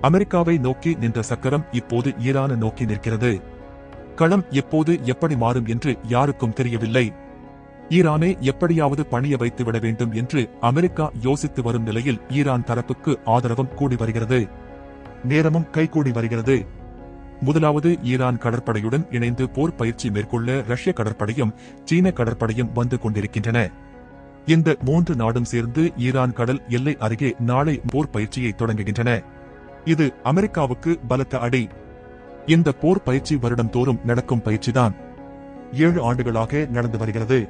அமெரிக்காவை நோக்கி நின்ற சக்கரம் இப்போது ஈரானை நோக்கி நிற்கிறது. களம் எப்போது எப்படி மாறும் என்று யாருக்கும் தெரியவில்லை. ஈரானை எப்படியாவது பணிய வைத்து விட வேண்டும் என்று அமெரிக்கா யோசித்து வரும் நிலையில் ஈரான் தரப்புக்கு ஆதரவும் கூடி வருகிறது. நேரமும் கைகூடி வருகிறது. முதலாவது ஈரான் கடற்படையுடன் இணைந்து போர் பயிற்சி மேற்கொள்ள ரஷ்ய கடற்படையும் சீன கடற்படையும் வந்து கொண்டிருக்கின்றன. இந்த மூன்று நாடும் சேர்ந்து ஈரான் கடல் எல்லை அருகே நாளை போர் பயிற்சியை தொடங்குகின்றன. இது அமெரிக்காவுக்கு பலத்த அடி. இந்த போர் பயிற்சி வருடம் தோறும் நடக்கும் பயிற்சிதான். ஏழு ஆண்டுகளாக நடந்து வருகிறது.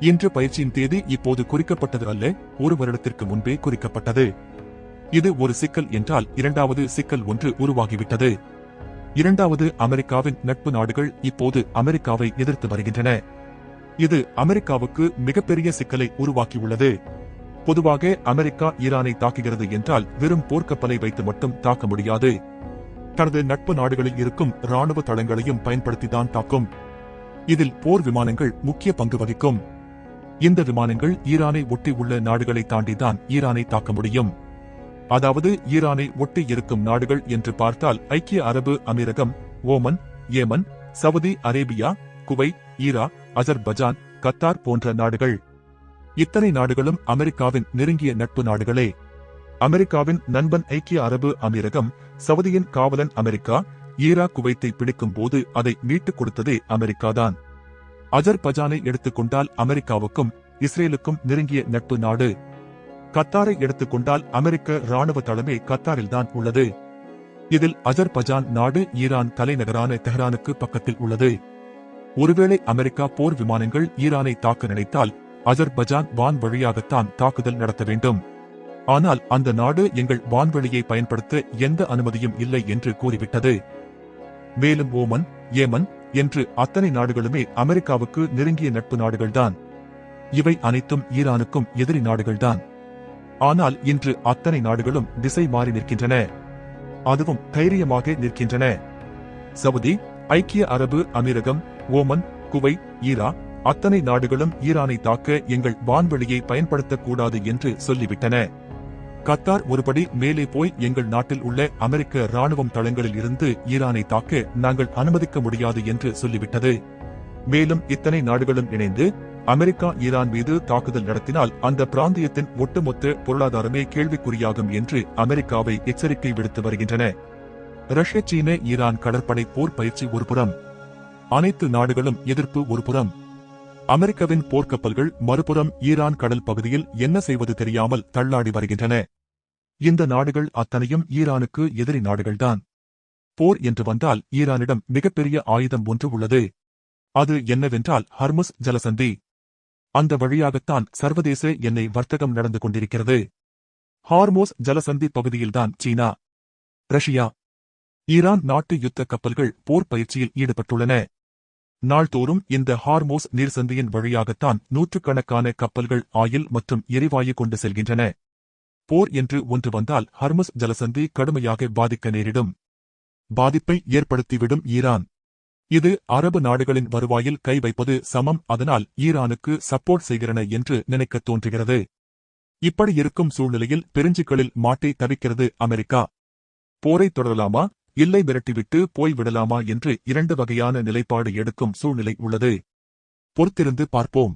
இன்று பயிற்சியின் தேதி இப்போது குறிக்கப்பட்டது அல்ல ஒரு வருடத்திற்கு முன்பே குறிக்கப்பட்டது. இது ஒரு சிக்கல் என்றால் இரண்டாவது சிக்கல் ஒன்று உருவாகிவிட்டது. இரண்டாவது அமெரிக்காவின் நட்பு நாடுகள் இப்போது அமெரிக்காவை எதிர்த்து வருகின்றன. இது அமெரிக்காவுக்கு மிகப்பெரிய சிக்கலை உருவாக்கியுள்ளது. பொதுவாக அமெரிக்கா ஈரானை தாக்குகிறது என்றால் வெறும் போர்க்கப்பலை வைத்து மட்டும் தாக்க முடியாது. தனது நட்பு நாடுகளில் இருக்கும் ராணுவ தளங்களையும் பயன்படுத்திதான் தாக்கும். இதில் போர் விமானங்கள் முக்கிய பங்கு வகிக்கும். இந்த விமானங்கள் ஈரானை ஒட்டி உள்ள நாடுகளை தாண்டிதான் ஈரானை தாக்க முடியும். அதாவது ஈரானை ஒட்டி இருக்கும் நாடுகள் என்று பார்த்தால் ஐக்கிய அரபு அமீரகம் Oman Yemen Saudi Arabia Kuwait ஈரா அஜர்பஜான் கத்தார் போன்ற நாடுகள். இத்தனை நாடுகளும் அமெரிக்காவின் நெருங்கிய நட்பு நாடுகளே. அமெரிக்காவின் நண்பன் ஐக்கிய அரபு அமீரகம் சவுதியின் காவலன் அமெரிக்கா ஈராக் குவைத்தை பிடிக்கும் போது அதை மீட்டுக் கொடுத்ததே அமெரிக்காதான். அஜர்பஜானை எடுத்துக்கொண்டால் அமெரிக்காவுக்கும் இஸ்ரேலுக்கும் நெருங்கிய நட்பு நாடு. கத்தாரை எடுத்துக்கொண்டால் அமெரிக்க ராணுவ தலைமை கத்தாரில்தான் உள்ளது. இதில் அஜர் பஜான் நாடு ஈரான் தலைநகரான தெஹ்ரானுக்கு பக்கத்தில் உள்ளது. ஒருவேளை அமெரிக்கா போர் விமானங்கள் ஈரானை தாக்க நினைத்தால் அஜர்பஜான் வான் வழியாகத்தான் தாக்குதல் நடத்த வேண்டும். ஆனால் அந்த நாடு எங்கள் வான்வெளியை பயன்படுத்த எந்த அனுமதியும் இல்லை என்று கூறிவிட்டது. மேலும் ஓமன் ஏமன் என்று அத்தனை நாடுகளுமே அமெரிக்காவுக்கு நெருங்கிய நட்பு நாடுகள்தான். இவை அனைத்தும் ஈரானுக்கும் எதிரி நாடுகள்தான். ஆனால் இன்று அத்தனை நாடுகளும் திசை மாறி நிற்கின்றன. அதுவும் தைரியமாக நிற்கின்றன. சவுதி ஐக்கிய அரபு அமீரகம் ஓமன் குவை ஈரா அத்தனை நாடுகளும் ஈரானை தாக்க எங்கள் வான்வெளியை பயன்படுத்தக்கூடாது என்று சொல்லிவிட்டன. கத்தார் ஒருபடி மேலே போய் எங்கள் நாட்டில் உள்ள அமெரிக்க ராணுவம் தளங்களில் இருந்து ஈரானை தாக்க நாங்கள் அனுமதிக்க முடியாது என்று சொல்லிவிட்டது. மேலும் இத்தனை நாடுகளும் இணைந்து அமெரிக்கா ஈரான் மீது தாக்குதல் நடத்தினால் அந்த பிராந்தியத்தின் ஒட்டுமொத்த பொருளாதாரமே கேள்விக்குறியாகும் என்று அமெரிக்காவை எச்சரிக்கை விடுத்து வருகின்றன. ரஷ்ய சீன ஈரான் கடற்படை போர் பயிற்சி ஒருபுறம் அனைத்து நாடுகளும் எதிர்ப்பு ஒருபுறம் அமெரிக்காவின் போர்க்கப்பல்கள் மறுபுறம் ஈரான் கடல் பகுதியில் என்ன செய்வது தெரியாமல் தள்ளாடி வருகின்றன. இந்த நாடுகள் அத்தனையும் ஈரானுக்கு எதிரி நாடுகள்தான். போர் என்று வந்தால் ஈரானிடம் மிகப்பெரிய ஆயுதம் ஒன்று உள்ளது. அது என்னவென்றால் ஹர்முஸ் ஜலசந்தி. அந்த வழியாகத்தான் சர்வதேச எண்ணெய் வர்த்தகம் நடந்து கொண்டிருக்கிறது. ஹார்மோஸ் ஜலசந்தி பகுதியில்தான் சீனா. ரஷ்யா. ஈரான் நாட்டு யுத்த கப்பல்கள் போர் பயிற்சியில் ஈடுபட்டுள்ளன. நாள்தோறும் இந்த ஹார்மோஸ் நீர்சந்தியின் வழியாகத்தான் நூற்றுக்கணக்கான கப்பல்கள் ஆயில் மற்றும் எரிவாயு கொண்டு செல்கின்றன. போர் என்று ஒன்று வந்தால் ஹர்மஸ் ஜலசந்தி கடுமையாக பாதிக்க நேரிடும். பாதிப்பை ஏற்படுத்திவிடும் ஈரான். இது அரபு நாடுகளின் வருவாயில் கை வைப்பது சமம் அதனால் ஈரானுக்கு சப்போர்ட் செய்கிறன என்று நினைக்கத் தோன்றுகிறது. இப்படி இருக்கும் சூழ்நிலையில் பெருஞ்சிக்களில் மாட்டி தவிக்கிறது அமெரிக்கா. போரை தொடரலாமா? இல்லை விரட்டிவிட்டு போய்விடலாமா என்று இரண்டு வகையான நிலைப்பாடு எடுக்கும் சூழ்நிலை உள்ளது. பொறுத்திருந்து பார்ப்போம்.